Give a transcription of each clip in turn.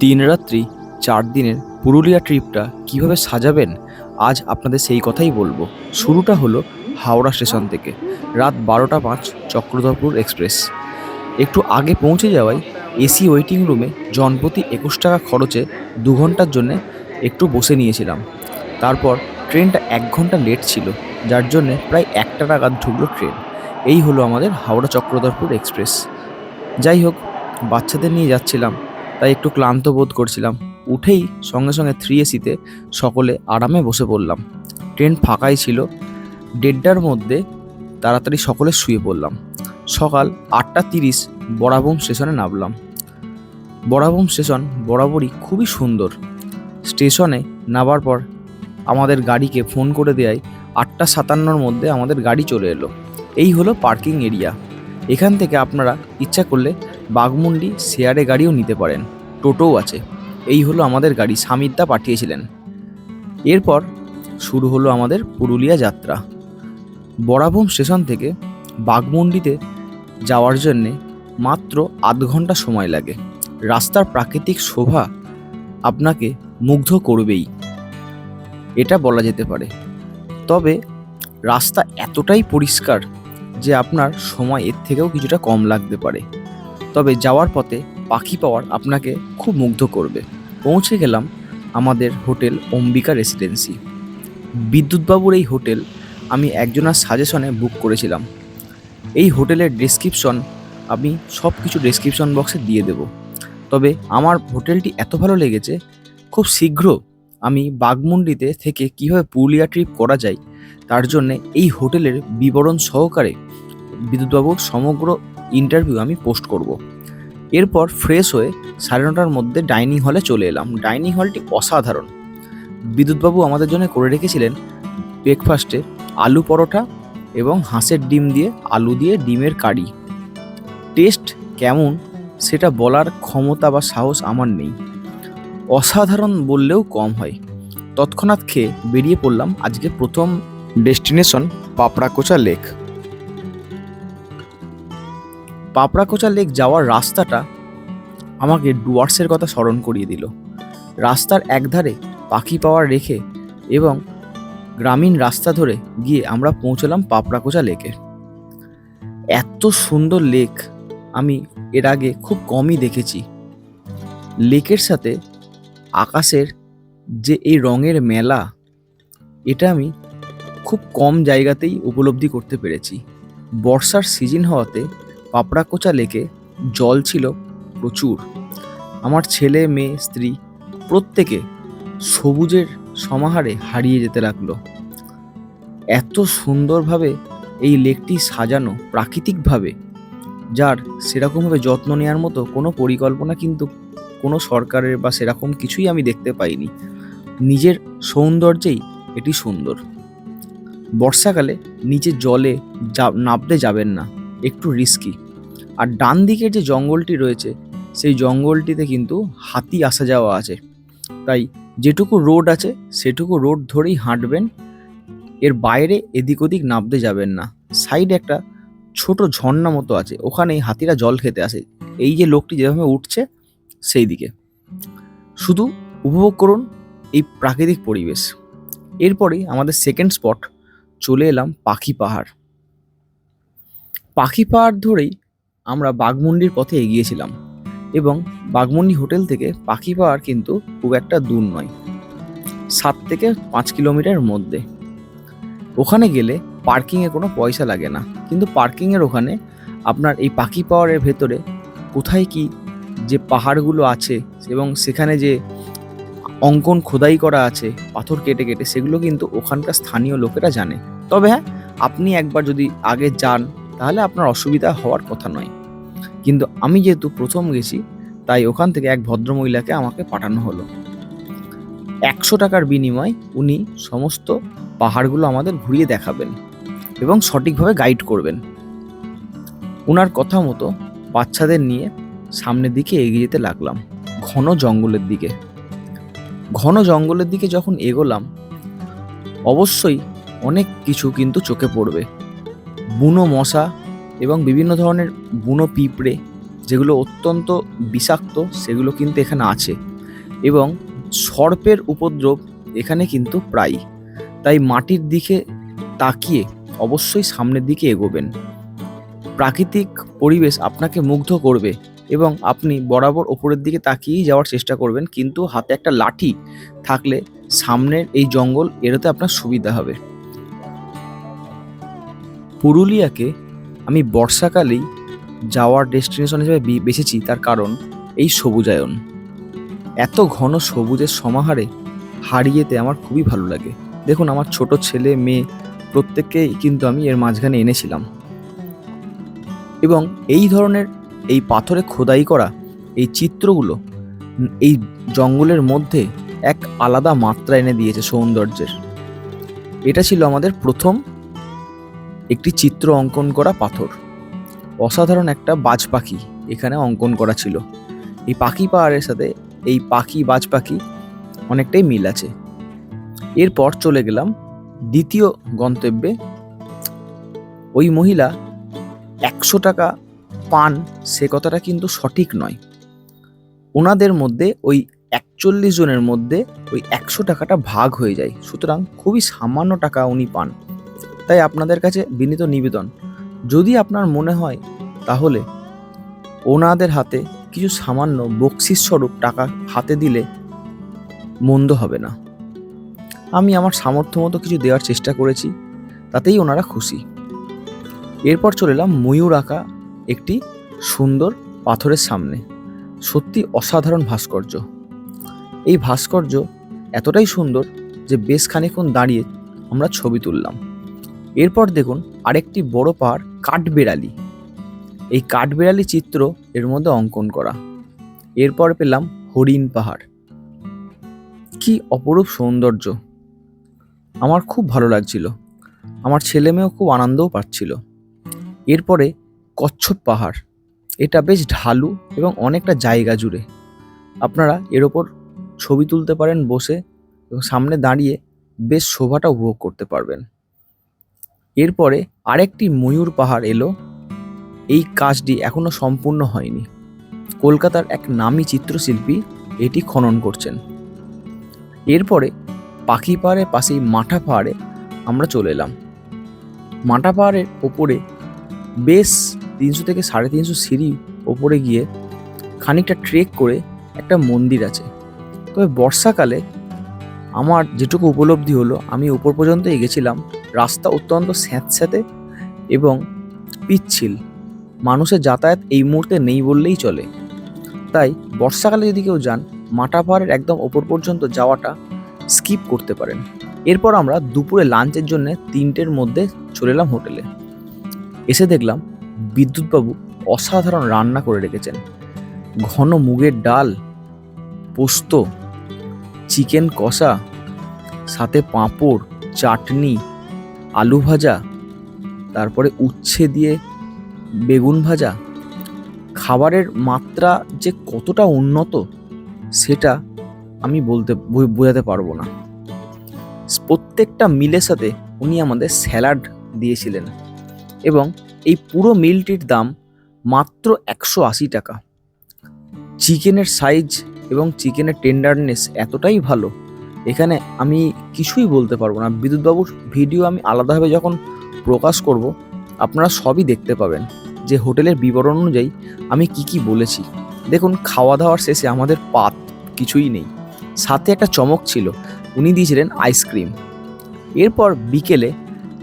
তিন রাত্রি, চার দিনের পুরুলিয়া ট্রিপটা কীভাবে সাজাবেন, আজ আপনাদের সেই কথাই বলব। শুরুটা হলো হাওড়া স্টেশন থেকে, রাত বারোটা পাঁচ, চক্রধরপুর এক্সপ্রেস। একটু আগে পৌঁছে যাওয়ায় এসি ওয়েটিং রুমে জনপ্রতি একুশ টাকা খরচে দু ঘণ্টার জন্যে একটু বসে নিয়েছিলাম। তারপর ট্রেনটা এক ঘণ্টা লেট ছিল, যার জন্যে প্রায় একটা নাগাদ ঢুকলো ট্রেন। এই হলো আমাদের হাওড়া চক্রধরপুর এক্সপ্রেস। যাই হোক, বাচ্চাদের নিয়ে যাচ্ছিলাম তাই একটু ক্লান্ত বোধ করছিলাম। উঠেই সঙ্গে সঙ্গে থ্রি এসিতে সকলে আরামে বসে পড়লাম। ট্রেন ফাঁকাই ছিল। দেড়টার মধ্যে তাড়াতাড়ি সকলে শুয়ে পড়লাম। সকাল আটটা তিরিশ বরাবম স্টেশনে নামলাম। বরাবম স্টেশন বরাবরই খুবই সুন্দর। স্টেশনে নামার পর আমাদের গাড়িকে ফোন করে দেয় আটটা সাতান্নর মধ্যে আমাদের গাড়ি চলে এলো। এই হলো পার্কিং এরিয়া। এখান থেকে আপনারা ইচ্ছা করলে বাগমুন্ডি শেয়ারে গাড়িও নিতে পারেন। টোটোও আছে। এই হলো আমাদের গাড়ি সামিদদা পাঠিয়েছিলেন। এরপর শুরু হলো আমাদের পুরুলিয়া যাত্রা। বরাভূম স্টেশন থেকে বাঘমুন্ডিতে যাওয়ার জন্যে মাত্র আধ ঘণ্টা সময় লাগে। রাস্তার প্রাকৃতিক শোভা আপনাকে মুগ্ধ করবেই। এটা বলা যেতে পারে। তবে রাস্তা এতটাই পরিষ্কার যে আপনার সময় এর থেকেও কিছুটা কম লাগতে পারে। তবে যাওয়ার পথে পাখি পাওয়ার আপনাকে খুব মুগ্ধ করবে। পৌঁছে গেলাম আমাদের হোটেল অম্বিকা রেসিডেন্সি। বিদ্যুৎবাবুর এই হোটেল আমি একজনের সাজেশনে বুক করেছিলাম। এই হোটেলের ডেসক্রিপশন আমি সব কিছু ডেসক্রিপশন বক্সে দিয়ে দেব। তবে আমার হোটেলটি এত ভালো লেগেছে, খুব শীঘ্র আমি বাগমুন্ডিতে থেকে কীভাবে পুরুলিয়া ট্রিপ করা যায়, তার জন্যে এই হোটেলের বিবরণ সহকারে বিদ্যুৎবাবুর সমগ্র ইন্টারভিউ আমি পোস্ট করব। এরপর ফ্রেশ হয়ে সাড়ে নটার মধ্যে ডাইনিং হলে চলে এলাম। ডাইনিং হলটি অসাধারণ। বিদ্যুৎবাবু আমাদের জন্য করে রেখেছিলেন ব্রেকফাস্টে আলু পরোটা এবং হাঁসের ডিম দিয়ে আলু দিয়ে ডিমের কারি। টেস্ট কেমন সেটা বলার ক্ষমতা বা সাহস আমার নেই। অসাধারণ বললেও কম হয়। তৎক্ষণাৎ খেয়ে বেরিয়ে পড়লাম আজকে প্রথম destination Paprakocha lake Paprakocha lake যাওয়ার রাস্তাটা আমাকে ডুয়ার্সের কথা স্মরণ করিয়ে দিল। রাস্তার একধারে পাখি পাওয়ার রেখে এবং গ্রামীণ রাস্তা ধরে গিয়ে আমরা পৌঁছলাম পাপড়াকোচা লেকে। এত সুন্দর লেক, আমি এর আগে খুব কমই দেখেছি। লেকের সাথে আকাশের যে এই রঙের মেলা, এটা আমি খুব কম জায়গাতেই উপলব্ধি করতে পেরেছি। বর্ষার সিজন হওয়াতে পাপড়াকোচা লেকে জল ছিল প্রচুর। আমার ছেলে, মেয়ে, স্ত্রী প্রত্যেকে সবুজের সমাহারে হারিয়ে যেতে লাগল। এত সুন্দরভাবে এই লেকটি সাজানো প্রাকৃতিকভাবে, যার সেরকমভাবে যত্ন নেওয়ার মতো কোনো পরিকল্পনা কিন্তু কোনো সরকারের বা সেরকম কিছুই আমি দেখতে পাইনি। নিজের সৌন্দর্যেই এটি সুন্দর। বর্ষাকালে নিচে জলে যা- নামতে যাবেন না। একটু রিস্কি আর ডান দিকের যে জঙ্গলটি রয়েছে, সেই জঙ্গলটিতে কিন্তু হাতি আসা যাওয়া আছে। তাই যেটুকু রোড আছে, সেটুকু রোড ধরেই হাঁটবেন। এর বাইরে এদিক ওদিক নামতে যাবেন না। সাইডে একটা ছোট ঝর্ণা মতো আছে, ওখানেই হাতিরা জল খেতে আসে। এই যে লোকটি যেভাবে উঠছে, সেই দিকে। শুধু উপভোগ করুন এই প্রাকৃতিক পরিবেশ। এরপরেই আমাদের সেকেন্ড স্পট চলে এলাম পাখি পাহাড়। পাখি পাহাড় ধরেই আমরা বাঘমুন্ডির পথে এগিয়েছিলাম এবং বাঘমুন্ডি হোটেল থেকে পাখি পাহাড় কিন্তু খুব একটা দূর নয়, সাত থেকে পাঁচ কিলোমিটার মধ্যে। ওখানে গেলে পার্কিংয়ে কোনো পয়সা লাগে না, কিন্তু পার্কিংয়ের ওখানে আপনার এই পাখি পাহাড়ের ভেতরে কোথায় কি যে পাহাড়গুলো আছে এবং সেখানে যে অঙ্কন খোদাই করা আছে, পাথর কেটে কেটে, সেগুলো কিন্তু ওখানকার স্থানীয় লোকেরা জানে। তবে হ্যাঁ আপনি একবার যদি আগে যান তাহলে আপনার অসুবিধা হওয়ার কথা নয়। কিন্তু আমি যেহেতু প্রথম গেছি, তাই ওখান থেকে এক ভদ্রমহিলাকে আমাকে পাঠানো হলো। একশো টাকার বিনিময় উনি সমস্ত পাহাড়গুলো আমাদের ঘুরিয়ে দেখাবেন এবং সঠিকভাবে গাইড করবেন। ওনার কথা মতো বাচ্চাদের নিয়ে সামনের দিকে এগিয়ে যেতে লাগলাম, ঘন জঙ্গলের দিকে। ঘন জঙ্গলের দিকে যখন এগোলাম, অবশ্যই অনেক কিছু কিন্তু চোখে পড়বে। বুনো মশা এবং বিভিন্ন ধরনের বুনো পিঁপড়ে, যেগুলো অত্যন্ত বিষাক্ত, সেগুলো কিন্তু এখানে আছে। এবং সর্পের উপদ্রব এখানে কিন্তু প্রায় তাই মাটির দিকে তাকিয়ে অবশ্যই সামনের দিকে এগোবেন। প্রাকৃতিক পরিবেশ আপনাকে মুগ্ধ করবে এবং আপনি বরাবর ওপরের দিকে তাকিয়েই যাওয়ার চেষ্টা করবেন, কিন্তু হাতে একটা লাঠি থাকলে সামনের এই জঙ্গল এড়োতে আপনার সুবিধা হবে। পুরুলিয়াকে আমি বর্ষাকালেই যাওয়ার ডেস্টিনেশন হিসেবে বেছেছি, তার কারণ এই সবুজায়ন। এত ঘন সবুজের সমাহারে হারিয়েতে আমার খুবই ভালো লাগে। দেখুন, আমার ছোট ছেলে, মেয়ে, প্রত্যেককেই কিন্তু আমি এর মাঝখানে এনেছিলাম। এবং এই ধরনের এই পাথরে খোদাই করা এই চিত্রগুলো এই জঙ্গলের মধ্যে এক আলাদা মাত্রা এনে দিয়েছে সৌন্দর্যের। এটা ছিল আমাদের প্রথম একটি চিত্র অঙ্কন করা পাথর। অসাধারণ একটা বাজ পাখি এখানে অঙ্কন করা ছিল। এই পাখি পাহাড়ের সাথে এই পাখি বাজ পাখি অনেকটাই মিল আছে। এরপর চলে গেলাম দ্বিতীয় গন্তব্যে। ওই মহিলা একশো টাকা পান, সে কথাটা কিন্তু সঠিক নয়। ওনাদের মধ্যে ওই একচল্লিশ জনের মধ্যে ওই একশো টাকাটা ভাগ হয়ে যায়। সুতরাং খুবই সামান্য টাকা উনি পান। তাই আপনাদের কাছে বিনীত নিবেদন। যদি আপনার মনে হয়, তাহলে ওনাদের হাতে কিছু সামান্য বকশিস স্বরূপ টাকা হাতে দিলে মন্দ হবে না। আমি আমার সামর্থ্য মতো কিছু দেওয়ার চেষ্টা করেছি, তাতেই ওনারা খুশি। এরপর চলে এলাম ময়ূর আঁকা একটি সুন্দর পাথরের সামনে। সত্যি অসাধারণ ভাস্কর্য। এই ভাস্কর্য এতটাই সুন্দর যে বেশ খানিক্ষণ দাঁড়িয়ে আমরা ছবি তুললাম। এরপর দেখুন আরেকটি বড় পাহাড় কাঠবেড়ালি। এই কাঠবেড়ালি চিত্র এর মধ্যে অঙ্কন করা। এরপর পেলাম হরিণ পাহাড়। কি অপরূপ সৌন্দর্য। আমার খুব ভালো লাগছিল। আমার ছেলে মেয়েও খুব আনন্দও পাচ্ছিল। এরপরে কচ্ছপ পাহাড়। এটা বেশ ঢালু এবং অনেকটা জায়গা জুড়ে। আপনারা এর ওপর ছবি তুলতে পারেন বসে এবং সামনে দাঁড়িয়ে বেশ শোভাটা উপভোগ করতে পারবেন। এরপরে আরেকটি ময়ূর পাহাড় এলো। এই কাজটি এখনও সম্পূর্ণ হয়নি। কলকাতার এক নামী চিত্রশিল্পী এটি খনন করছেন। এরপরে পাখি পাহাড়ের পাশেই মাঠা পাহাড়ে আমরা চলে এলাম। মাঠা পাহাড়ের ওপরে বেশ তিনশো থেকে সাড়ে তিনশো সিঁড়ি ওপরে গিয়ে খানিকটা ট্রেক করে একটা মন্দির আছে। তবে বর্ষাকালে আমার যেটুকু উপলব্ধি হলো, আমি উপর পর্যন্ত এগেছিলাম রাস্তা অত্যন্ত স্যাঁতস্যাঁতে এবং পিচ্ছিল। মানুষের যাতায়াত এই মুহূর্তে নেই বললেই চলে। তাই বর্ষাকালে যদি কেউ যান মাটা পাহাড়ের একদম ওপর পর্যন্ত যাওয়াটা স্কিপ করতে পারেন। এরপর আমরা দুপুরে লাঞ্চের জন্য তিনটের মধ্যে চলে এলাম হোটেলে। এসে দেখলাম বিদ্যুৎবাবু অসাধারণ রান্না করে রেখেছেন। ঘন মুগের ডাল, পোস্ত, চিকেন কষা, সাথে পাঁপড়, চাটনি আলু ভাজা, তারপরে উচ্ছে দিয়ে বেগুন ভাজা, খাবারের মাত্রা যে কতটা উন্নত সেটা আমি বলতে বোঝাতে পারব না। প্রত্যেকটা মিলের সাথে উনি আমাদের স্যালাড দিয়েছিলেন এবং এই পুরো মিলটির দাম মাত্র একশো আশি টাকা। চিকেনের সাইজ এবং চিকেনের টেন্ডারনেস এতটাই ভালো এখানে আমি কিছুই বলতে পারব না। বিদ্যুৎবাবুর ভিডিও আমি আলাদাভাবে যখন প্রকাশ করব, আপনারা সবই দেখতে পাবেন যে হোটেলের বিবরণ অনুযায়ী আমি কি কি বলেছি। দেখুন খাওয়া দাওয়ার শেষে আমাদের পাত কিছুই নেই। সাথে একটা চমক ছিল, উনি দিয়েছিলেন আইসক্রিম। এরপর বিকেলে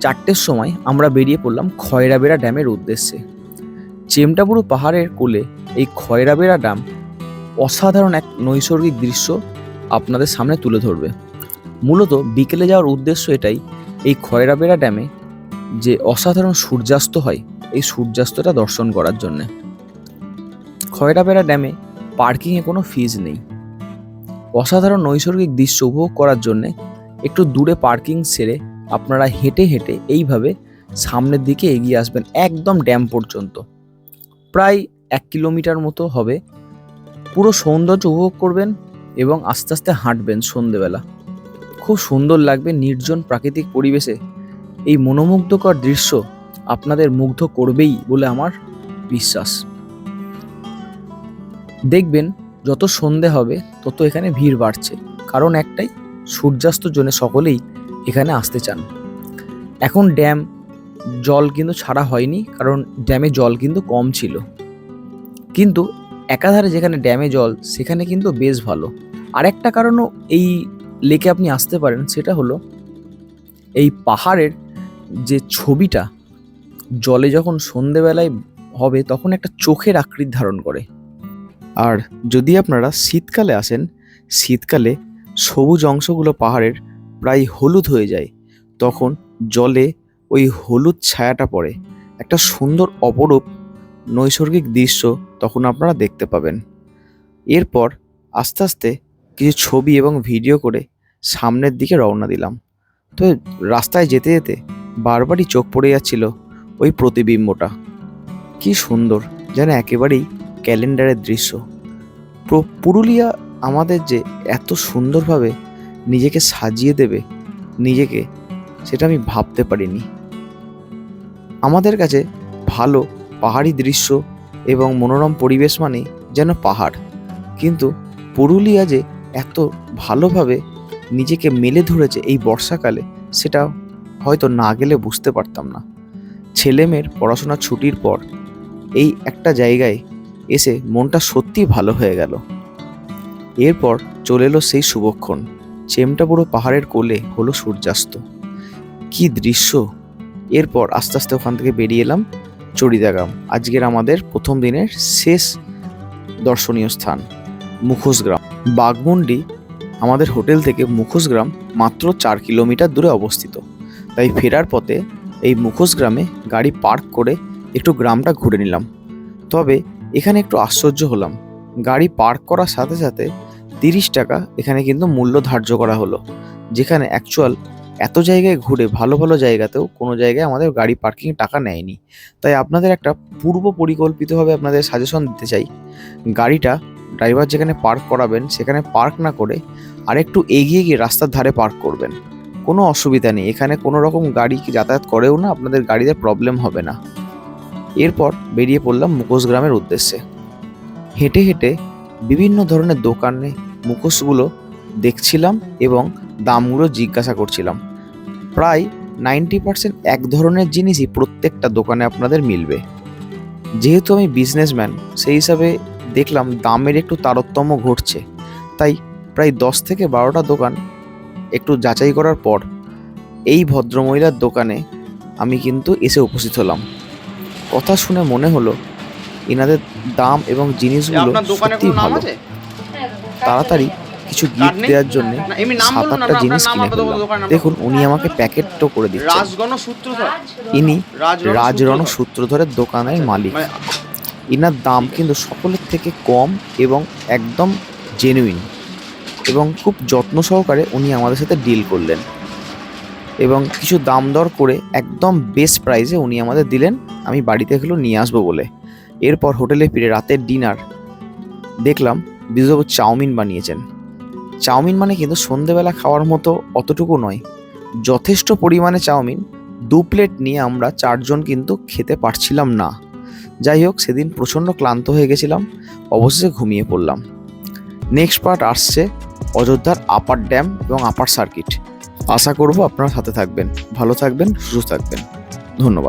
চারটের সময় আমরা বেরিয়ে পড়লাম খয়রাবেড়া ড্যামের উদ্দেশ্যে। চেমটাবুরু পাহাড়ের কোলে এই খয়রাবেড়া ড্যাম অসাধারণ এক নৈসর্গিক দৃশ্য আপনাদের সামনে তুলে ধরবে। মূলত বিকেলে যাওয়ার উদ্দেশ্য এটাই, এই খয়রাবেড়া ড্যামে যে অসাধারণ সূর্যাস্ত হয়, এই সূর্যাস্তটা দর্শন করার জন্যে। খয়রাবেড়া ড্যামে পার্কিংয়ে কোনো ফিজ নেই। অসাধারণ নৈসর্গিক দৃশ্য উপভোগ করার জন্যে একটু দূরে পার্কিং সেরে আপনারা হেঁটে হেঁটে এইভাবে সামনের দিকে এগিয়ে আসবেন একদম ড্যাম পর্যন্ত। প্রায় এক কিলোমিটার মতো হবে। পুরো সৌন্দর্য উপভোগ করবেন এবং আস্তে আস্তে হাঁটবেন সন্ধেবেলা। খুব সুন্দর লাগবে নির্জন প্রাকৃতিক পরিবেশে। এই মনোমুগ্ধকর দৃশ্য আপনাদের মুগ্ধ করবেই বলে আমার বিশ্বাস। দেখবেন, যত সন্ধে হবে, তত এখানে ভিড় বাড়ছে। কারণ একটাই, সূর্যাস্ত জন্য সকলেই এখানে আসতে চান। এখন ড্যাম, জল কিন্তু ছাড়া হয়নি, কারণ ড্যামে জল কিন্তু কম ছিল। কিন্তু একাধারে যেখানে ড্যামে জল, সেখানে কিন্তু বেশ ভালো। আরেকটা কারণও এই লেকে আপনি আসতে পারেন, সেটা হলো এই পাহাড়ের যে ছবিটা, জলে যখন সন্ধেবেলায় হবে, তখন একটা চোখের আকৃতি ধারণ করে। আর যদি আপনারা শীতকালে আসেন, শীতকালে সবুজ অংশগুলো পাহাড়ের প্রায় হলুদ হয়ে যায়, তখন জলে ওই হলুদ ছায়াটা পড়ে। একটা সুন্দর অপরূপ নৈসর্গিক দৃশ্য তখন আপনারা দেখতে পাবেন। এরপর আস্তে আস্তে কিছু ছবি এবং ভিডিও করে সামনের দিকে রওনা দিলাম। তো রাস্তায় যেতে যেতে বারবারই চোখ পড়ে যাচ্ছিল ওই প্রতিবিম্বটা। কি সুন্দর, যেন একেবারেই ক্যালেন্ডারের দৃশ্য। পুরুলিয়া আমাদের যে এত সুন্দরভাবে নিজেকে সাজিয়ে দেবে, নিজেকে, সেটা আমি ভাবতে পারিনি। আমাদের কাছে ভালো পাহাড়ি দৃশ্য এবং মনোরম পরিবেশ মানে যেন পাহাড়। কিন্তু পুরুলিয়া যে এত ভালোভাবে নিজেকে মেলে ধরেছে এই বর্ষাকালে, সেটা হয়তো না গেলে বুঝতে পারতাম না। ছেলেমেয়ের পড়াশোনার ছুটির পর এই একটা জায়গায় এসে মনটা সত্যি ভালো হয়ে গেল। এরপর চলে এলো সেই শুভক্ষণ। চেমটা পুরো পাহাড়ের কোলে হলো সূর্যাস্ত। কি দৃশ্য! এরপর আস্তে আস্তে ওখান থেকে বেরিয়ে এলাম। চড়িদাগাম আজকের আমাদের প্রথম দিনের শেষ দর্শনীয় স্থান মুখোশগ্রাম বাঘমুন্ডি আমাদের হোটেল থেকে মুখোশগ্রাম মাত্র চার কিলোমিটার দূরে অবস্থিত। তাই ফেরার পথে এই মুখোশগ্রামে গাড়ি পার্ক করে একটু গ্রামটা ঘুরে নিলাম। তবে এখানে একটু আশ্চর্য হলাম। গাড়ি পার্ক করার সাথে সাথে তিরিশ টাকা এখানে কিন্তু মূল্য ধার্য করা হলো, যেখানে অ্যাকচুয়াল এত জায়গায় ঘুরে, ভালো ভালো জায়গাতেও কোনো জায়গায় আমাদের গাড়ি পার্কিং টাকা নেয়নি। তাই আপনাদের একটা পূর্ব পরিকল্পিতভাবে আপনাদের সাজেশন দিতে চাই। গাড়িটা ড্রাইভার যেখানে পার্ক করাবেন, সেখানে পার্ক না করে আরেকটু এগিয়ে গিয়ে রাস্তার ধারে পার্ক করবেন। কোনো অসুবিধা নেই, এখানে কোনো রকম গাড়ি যাতায়াত করেও না আপনাদের গাড়িতে প্রবলেম হবে না। এরপর বেরিয়ে পড়লাম মুখোশ গ্রামের উদ্দেশ্যে। হেঁটে হেঁটে বিভিন্ন ধরনের দোকানে মুখোশগুলো দেখছিলাম এবং দামগুলো জিজ্ঞাসা করছিলাম। প্রায় নাইনটি পার্সেন্ট এক ধরনের জিনিসই প্রত্যেকটা দোকানে আপনাদের মিলবে। যেহেতু আমি বিজনেসম্যান সেই হিসাবে দেখলাম দামের একটু তারতম্য ঘটছে। তাই প্রায় দশ থেকে বারোটা দোকান একটু যাচাই করার পর এই ভদ্রমহিলার দোকানে আমি কিন্তু এসে উপস্থিত হলাম। কথা শুনে মনে হলো এনাদের দাম এবং জিনিসগুলো সত্যি ভালো। তাড়াতাড়ি কিছু গিফট দেওয়ার জন্য সাত আটটা জিনিস কিনে ফেললাম। দেখুন উনি আমাকে প্যাকেটও করে দিচ্ছেন। ইনি রাজরণ রাজরণ সূত্রধর। সূত্রধরের দোকানের মালিক। মানে ইনার দাম কিন্তু সকলের থেকে কম এবং একদম জেনুইন এবং খুব যত্ন সহকারে উনি আমাদের সাথে ডিল করলেন। এবং কিছু দাম দর করে একদম বেস্ট প্রাইসে উনি আমাদের দিলেন আমি বাড়িতে এগুলো নিয়ে আসব বলে। এরপর হোটেলে ফিরে রাতের ডিনার দেখলাম বিজয়বাবু চাউমিন বানিয়েছেন। চাউমিন মানে কিন্তু সন্ধেবেলা খাওয়ার মতো অতটুকু নয়। যথেষ্ট পরিমাণে চাউমিন দু প্লেট নিয়ে আমরা চারজন কিন্তু খেতে পারছিলাম না। যাই হোক, সেদিন প্রচণ্ড ক্লান্ত হয়ে গেছিলাম, অবশেষে ঘুমিয়ে পড়লাম। নেক্সট পার্ট আসছে অযোধ্যার আপার ড্যাম এবং আপার সার্কিট। আশা করব আপনারা সাথে থাকবেন। ভালো থাকবেন, সুস্থ থাকবেন। ধন্যবাদ।